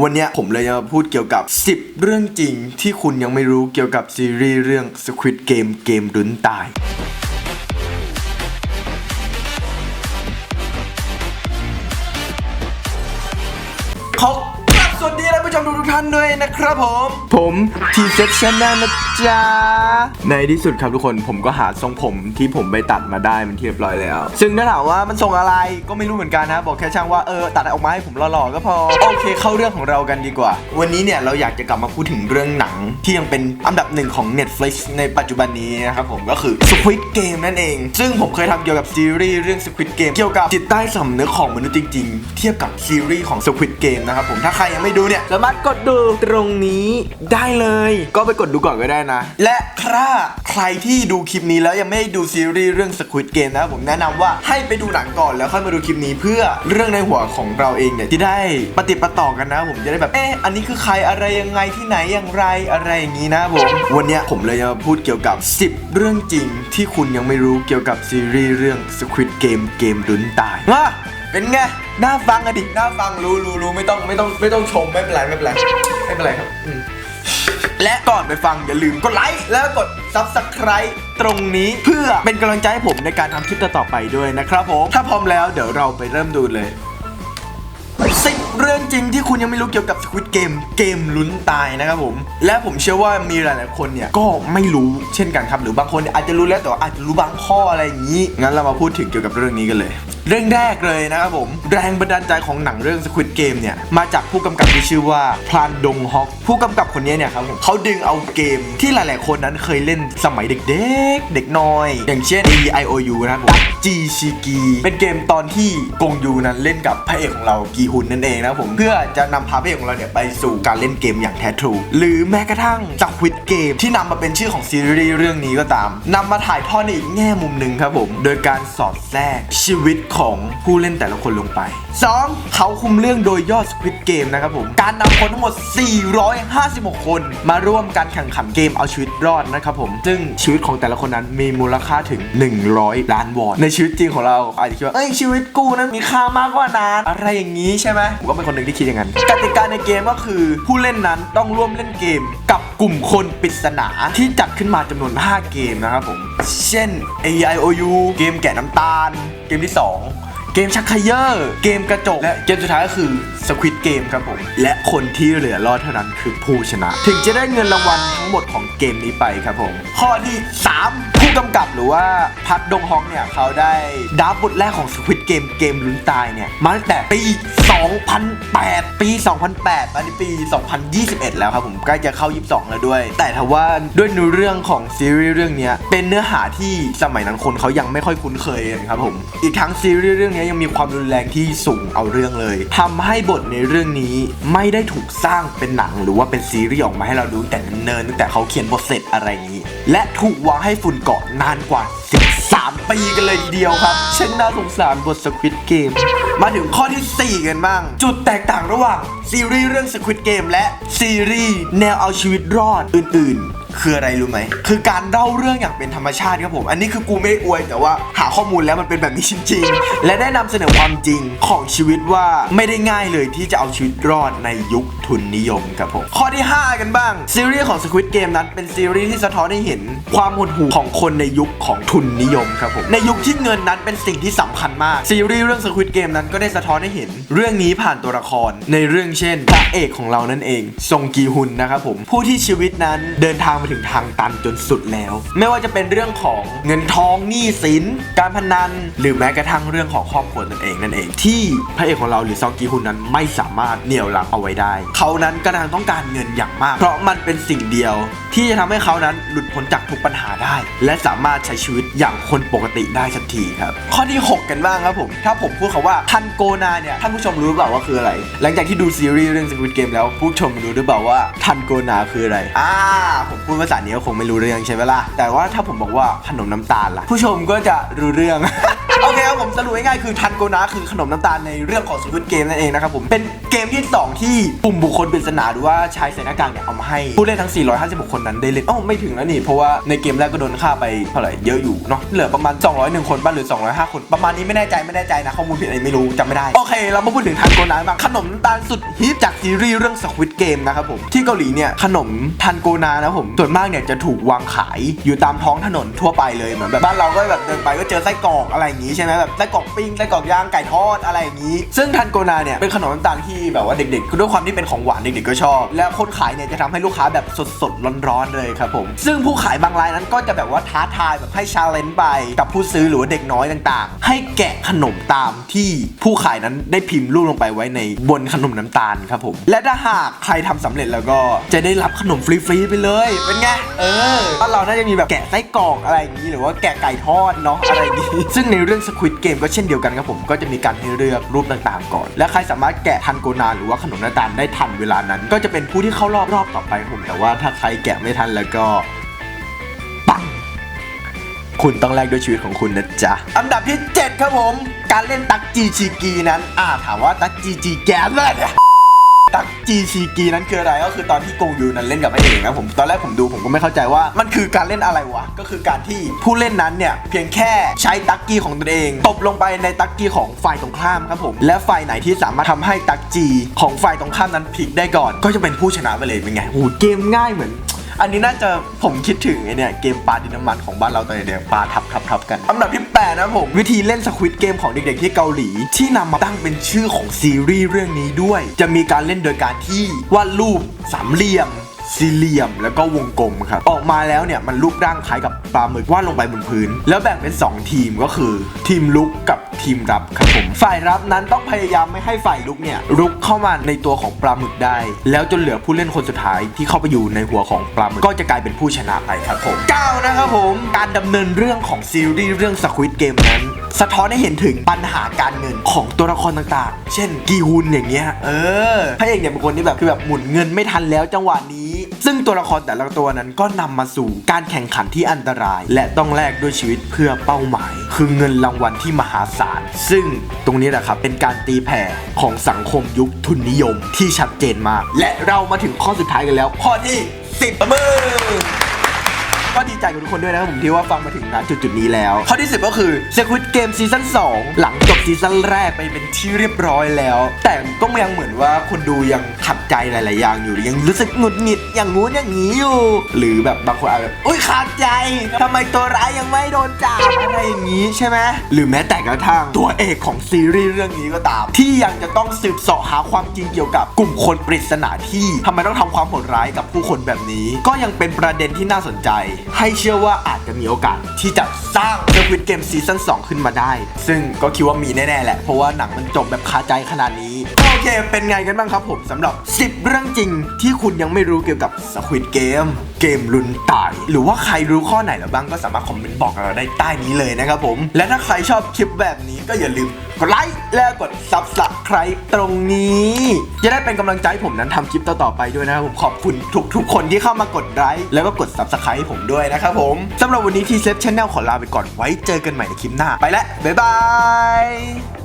วันนี้ผมเลยจะมาพูดเกี่ยวกับ 10 เรื่องจริงที่คุณยังไม่รู้เกี่ยวกับซีรีส์เรื่อง Squid Game เกมลุ้นตาย ท่านด้วยนะครับผม ผมทีเซ็ตชแนลนะจ๊ะ ในที่สุดครับทุกคนผมก็หาทรงผมที่ผมไปตัดมาได้มันเรียบร้อยแล้ว ซึ่งถ้าถามว่ามันทรงอะไรก็ไม่รู้เหมือนกันนะบอกแค่ช่างว่าเออตัดออกมาให้ผมหล่อๆก็พอ โอเคเข้าเรื่องของเรากันดีกว่า วันนี้เนี่ยเราอยากจะกลับมาพูดถึงเรื่องหนัง ที่ยังเป็นอันดับหนึ่งของ Netflix ในปัจจุบันนี้นะครับผมก็คือ Squid Game นั่นเอง ซึ่งผมเคยทำเกี่ยวกับซีรีส์เรื่อง Squid Game เกี่ยวกับจิตใต้สำนึกของมนุษย์จริง ๆ เทียบกับซีรีส์ของ Squid Game นะครับผมถ้าใครยังไม่ดูเนี่ยสามารถกดดูตรงนี้ได้เลย ก็ไปกดดูก่อนก็ได้นะ และถ้าใครที่ดูคลิปนี้แล้วยังไม่ได้ดูซีรีส์เรื่อง Squid Game นะผมแนะนำว่าให้ไปดูหนังก่อนแล้วค่อยมาดูคลิปนี้เพื่อเรื่องในหัวของเราเองเนี่ยที่ได้ปฏิปต่อกันนะ ผมจะได้แบบเอ๊ะอันนี้คือใครอะไรยังไงที่ไหนอย่างไรอะไรอย่างนี้นะผมวันนี้ผมเลยจะมาพูดเกี่ยวกับ 10 เรื่องจริงที่คุณยังไม่รู้เกี่ยวกับซีรีส์เรื่อง Squid Game เกมลุ้นตายมา เป็นไงน่าฟังอะดิน่าฟังรู้รู้รู้ไม่ต้องไม่ต้องไม่ต้องชมไม่เป็นไรไม่เป็นไรไม่เป็นไรครับอืมและก่อนไปฟังอย่าลืมกดไลค์แล้วกด Subscribe ตรงนี้เพื่อเป็นกำลังใจให้ผมในการทำคลิปต่อๆไปด้วยนะครับผม ถ้าพร้อมแล้วเดี๋ยวเราไปเริ่มดูเลย เรื่องจริงที่คุณยังไม่รู้เกี่ยวกับ Squid Game เกมลุ้นตายนะครับผม และผมเชื่อว่ามีหลายๆคนเนี่ยก็ไม่รู้เช่นกันครับ หรือบางคนอาจจะรู้แล้วแต่ว่าอาจจะรู้บางข้ออะไรอย่างนี้ งั้นเรามาพูดถึงเกี่ยวกับเรื่องนี้กันเลย เรื่องแรกเลยนะครับผม แรงบันดาลใจของหนังเรื่อง Squid Game เนี่ยมาจากผู้กำกับที่ชื่อว่าพลานดงฮอกผู้กำกับคนนี้เนี่ยครับผมเขาดึงเอาเกมที่หลาย ๆ คนนั้นเคยเล่นสมัยเด็ก ๆ เด็กน้อย อย่างเช่น A I O U นะครับผมจีชิกีเป็นเกมตอนที่กงยูนั้นเล่นกับพระเอกของเรากีฮุนนั่นเองนะครับผมเพื่อจะนำพาเพระเอกของเราเนี่ยไปสู่การเล่นเกมอย่างแท้ทรู หรือแม้กระทั่งจากวิดเกมที่นำมาเป็นชื่อของซีรีส์เรื่องนี้ก็ตามนำมาถ่ายทอดในอีกแง่มุมหนึ่งครับผม โดยการสอดแทรกชีวิตของผู้เล่นแต่ละคนลงไป 2. เขาคุมเรื่องโดยยอด Squid Game นะครับผมการนำคนทั้งหมด 456 คน มาร่วมการแข่งขันเกมเอาชีวิตรอดนะครับผมซึ่งชีวิตของแต่ละคนนั้นมีมูลค่าถึง 100 ล้านวอนในชีวิตจริงของเราอาจจะคิดว่าเอ้ยชีวิตกูนั้นมีค่ามากกว่านั้นอะไรอย่างนี้ใช่ไหมผมก็เป็นคนหนึ่งที่คิดอย่างนั้นกติกาในเกมก็คือผู้เล่นนั้นต้องร่วมเล่นเกมกับกลุ่มคนปริศนาที่จัดขึ้นมาจำนวน 5 เกมนะครับผม เช่น A I O U เกมแกะน้ำตาล เกมที่ 2 เกมชักเขยอร์เกมกระจก และเกมสุดท้ายก็คือ Squid Game ครับผม และคนที่เหลือรอดเท่านั้นคือผู้ชนะ ถึงจะได้เงินรางวัลทั้งหมดของเกมนี้ไปครับผม ข้อที่ 3 กำกับหรือว่าพัดดงฮองเนี่ยเขาได้ดับบทแรกของ Squid Game เกมลุ้นตายเนี่ยมาตั้งแต่ปี 2008 ปี 2008 อันนี้ปี 2021 แล้วครับผมใกล้จะเข้า 22 แล้วด้วย แต่ถ้าว่าด้วยเนื้อเรื่องของซีรีส์เรื่องนี้เป็นเนื้อหาที่สมัยนั้นคนเขายังไม่ค่อยคุ้นเคยครับผมอีกทั้งซีรีส์เรื่องนี้ยังมีความรุนแรงที่สูงเอาเรื่องเลยทำให้บทในเรื่องนี้ไม่ได้ถูกสร้างเป็นหนังหรือว่าเป็นซีรีส์ออกมาให้เราดูแต่เนินตั้งแต่เขาเขียนบทเสร็จอะไรอย่างนี้ และถูกวางให้ฝุ่นเกาะนานกว่า 13 ปีกันเลยทีเดียวครับเช่นน่าสงสารบทสควิตเกม มาถึงข้อที่ 4 กันบ้าง จุดแตกต่างระหว่างซีรีส์เรื่องสควิตเกมและซีรีส์แนวเอาชีวิตรอดอื่นๆ คืออะไรรู้ไหม คือการเล่าเรื่องอย่างเป็นธรรมชาติครับผม อันนี้คือกูไม่อวยแต่ว่าหาข้อมูลแล้วมันเป็นแบบนี้จริงๆ และได้นำเสนอความจริงของชีวิตว่าไม่ได้ง่ายเลยที่จะเอาชีวิตรอดในยุคทุนนิยมครับผม ข้อที่ 5 กันบ้าง ซีรีส์ของ Squid Game นั้นเป็นซีรีส์ที่สะท้อนให้เห็นความหดหู่ของคนในยุคของทุนนิยมครับผม ในยุคที่เงินนั้นเป็นสิ่งที่สำคัญมาก ซีรีส์เรื่อง Squid Game นั้นก็ได้สะท้อนให้เห็น เรื่องนี้ผ่านตัวละคร ในเรื่องเช่นพระเอกของเรานั่นเองซงกีฮุนนะครับผมผู้ที่ชีวิตนั้นเดินทางมาถึงทางตันจนสุดแล้ว ไม่ว่าจะเป็นเรื่องของเงินทองหนี้สิน การพนัน หรือแม้กระทั่งเรื่องของครอบครัวตนเองนั่นเอง ที่พระเอกของเราหรือซองกีฮุนนั้นไม่สามารถเหนี่ยวลังเอาไว้ได้ เขานั้นกำลังต้องการเงินอย่างมาก เพราะมันเป็นสิ่งเดียว ที่จะทำให้เขานั้นหลุดพ้นจากทุกปัญหาได้ และสามารถใช้ชีวิตอย่างคนปกติได้สักทีครับ ข้อที่ 6 กันบ้างครับผม ถ้าผมพูดคำว่าทันโกนาเนี่ยท่านผู้ชมรู้หรือเปล่าว่าคืออะไร หลังจากที่ดูซีรีส์เรื่อง Squid Game แล้วผู้ชมรู้หรือเปล่าว่าทันโกนาคืออะไรอ่าผมพูดภาษานี้ก็คงไม่รู้เรื่องใช่ไหมล่ะแต่ว่าถ้าผมบอกว่าขนมน้ำตาลล่ะ ผู้ชมก็จะรู้เรื่องโอเคครับผมสรุปง่ายๆคือทันโกนะคือขนมน้ำตาลในเรื่องของสวิตเกมนั่นเองนะครับผมเป็นเกมที่ 2 ที่กลุ่มบุคคลปริศนาหรือว่าชายใส่หน้ากากเนี่ยเอามาให้ผู้เล่นทั้ง 456 คนนั้นได้เล่นอ๋อไม่ถึงแล้วนี่ เพราะว่าในเกมแรกก็โดนฆ่าไปเท่าไหร่เยอะอยู่เนาะเหลือประมาณ 201 คนบ้างหรือ 205 คน ประมาณนี้ไม่แน่ใจไม่แน่ใจนะ ข้อมูลผิดอะไรไม่รู้จำไม่ได้ โอเค เรามาพูดถึงทันโกนะบ้างขนมตาลสุดฮิตจากซีรีส์เรื่อง Squid Game นะครับผมที่เกาหลีเนี่ยขนมทันโกนานะผมส่วนมากเนี่ยจะถูกวางขายอยู่ตามท้องถนนทั่วไปเลยเหมือนแบบบ้านเราก็แบบเดินไปก็เจอไส้กรอกอะไรอย่างงี้ใช่ไหมแบบไส้กรอกปิ้งไส้กรอกย่างไก่ทอดอะไรอย่างงี้ ซึ่งทันโกนาเนี่ยเป็นขนมน้ำตาลที่แบบว่าเด็กๆคือด้วยความที่เป็นของหวานเด็กๆก็ชอบ และคนขายเนี่ยจะทำให้ลูกค้าแบบสดๆร้อนๆเลยครับผม ซึ่งผู้ขายบางรายนั้นก็จะแบบว่าท้าทายแบบให้ชาเลนจ์ไปกับผู้ซื้อหรือว่าเด็กน้อยต่างๆ ให้แกะขนมตามที่ผู้ขายนั้นได้พิมพ์รูปลงไปไว้ในบนขนมน้ำตาลครับผม และถ้าหากใครทำสำเร็จแล้วก็จะได้รับขนมฟรีๆไปเลย เป็นไง เออบ้านเราน่าจะมีแบบแกะไส้กรอกอะไรอย่างนี้ หรือว่าแกะไก่ทอดเนาะอะไรนี้ ซึ่งในเรื่อง Squid Game ก็เช่นเดียวกันครับผม ก็จะมีการให้เลือกรูปต่างๆ ก่อน และใครสามารถแกะทันโกนาหรือว่าขนมน้ำตาลได้ทันเวลานั้น ก็จะเป็นผู้ที่เข้ารอบรอบต่อไปครับผม แต่ว่าถ้าใครแกะไม่ทันแล้วก็ปังคุณต้องแลกด้วยชีวิตของคุณนะจ๊ะ อันดับที่ 7 ครับผม การเล่นตักจีชีกีนั้น อ่าถามว่าตักจีจีแกนเลยเนี่ยตักจีชีกีนั้นคืออะไรก็คือตอนที่กงยูนั้นเล่นกับพระเอกนะผมตอนแรกผมดูผมก็ไม่เข้าใจว่ามันคือการเล่นอะไรวะก็คือการที่ผู้เล่นนั้นเนี่ยเพียงแค่ใช้ตักกี้ของตนเอง ตบลงไปในตักกี้ของฝ่ายตรงข้ามครับผมและฝ่ายไหนที่สามารถทำให้ตักจีของฝ่ายตรงข้ามนั้นพลิกได้ก่อน ก็จะเป็นผู้ชนะไปเลยเป็นไงโอ้เกมง่ายเหมือน อันนี้น่าจะผมคิดถึงไอเนี่ยเกมปลาดินน้ำมันของบ้านเราตอนเด็กๆปลาทับทับทับกันอันดับที่8นะผมวิธีเล่นสควิตเกมของเด็กๆที่เกาหลี ที่นำมาตั้งเป็นชื่อของซีรีส์เรื่องนี้ด้วย จะมีการเล่นโดยการที่วาดรูปสามเหลี่ยม สี่เหลี่ยมแล้วก็วงกลมครับ ออกมาแล้วเนี่ยมันรูปร่างคล้ายกับปลาหมึกวาดลงไปบนพื้น แล้วแบ่งเป็น 2 ทีมก็คือ ทีมลุกกับทีมรับครับผม ฝ่ายรับนั้นต้องพยายามไม่ให้ฝ่ายลุกเนี่ยรุกเข้ามาในตัวของปลาหมึกได้ แล้วจนเหลือผู้เล่นคนสุดท้ายที่เข้าไปอยู่ในหัวของปลาหมึกก็จะกลายเป็นผู้ชนะไปครับผม9นะครับผมการดำเนินเรื่องของซีรีส์เรื่อง Squid Game นั้นสะท้อนให้เห็นถึงปัญหาการเงินของตัวละครต่างๆ เช่นกีฮุนอย่างเงี้ย เออพระเอกเนี่ยเป็นคนที่แบบคือแบบหมุนเงินไม่ทันแล้วจังหวะนี้ซึ่งตัวละครแต่ละตัวนั้นก็นำมาสู่การแข่งขันที่อันตราย และต้องแลกด้วยชีวิตเพื่อเป้าหมาย คือเงินรางวัลที่มหาศาล ซึ่งตรงนี้แหละครับเป็นการตีแผ่ของสังคมยุคทุนนิยมที่ชัดเจนมาก และเรามาถึงข้อสุดท้ายกันแล้ว ข้อที่ 10มือ ก็ดีใจกับทุกคนด้วยนะครับผมที่ว่าฟังมาถึงณจุดจุดๆนี้แล้ว ข้อที่ 10 ก็คือ Squid Game ซีซั่น2หลังจบซีซั่นแรกไปเป็นที่เรียบร้อยแล้ว แต่ก็ยังเหมือนว่าคนดูยังขัดใจหลาย ๆ อย่างอยู่ยังรู้สึกหงุดหงิดอย่างงู้นอย่างนี้อยู่ หรือแบบบางคนอาจจะแบบอุ้ยขาดใจทำไมตัวร้ายยังไม่โดนจับอะไรอย่างนี้ใช่ไหมหรือแม้แต่กระทั่งตัวเอกของซีรีส์เรื่องนี้ก็ตาม ที่ยังจะต้องสืบเสาะหาความจริงเกี่ยวกับกลุ่มคนปริศนาที่ทำไมต้องทำความโหดร้ายกับผู้คนแบบนี้ ก็ยังเป็นประเด็นที่น่าสนใจให้เชื่อว่าอาจจะมีโอกาสที่จะสร้าง Squid Game ซีซั่น2ขึ้นมาได้ ซึ่งก็คิดว่ามีแน่ๆแหละเพราะว่าหนังมันจบแบบคาใจขนาดนี้ เค เป็นไงกันบ้างครับผมสำหรับ 10 เรื่องจริงที่คุณยังไม่รู้เกี่ยวกับ Squid Game เกมลุนตาย หรือว่าใครรู้ข้อไหนแล้วบ้างก็สามารถคอมเมนต์บอกกับเราได้ใต้นี้เลยนะครับผม และถ้าใครชอบคลิปแบบนี้ก็อย่าลืมกดไลค์และกด Subscribe ตรงนี้ จะได้เป็นกำลังใจให้ผมนั้นทำคลิปต่อๆไปด้วยนะครับผมขอบคุณทุกๆ คนที่เข้ามากดไลค์แล้วก็กด Subscribe ให้ผมด้วยนะครับผมสำหรับวันนี้ที่เซฟชแนลขอลาไปก่อนไว้เจอกันใหม่ในคลิปหน้าไปแล้วบ๊ายบาย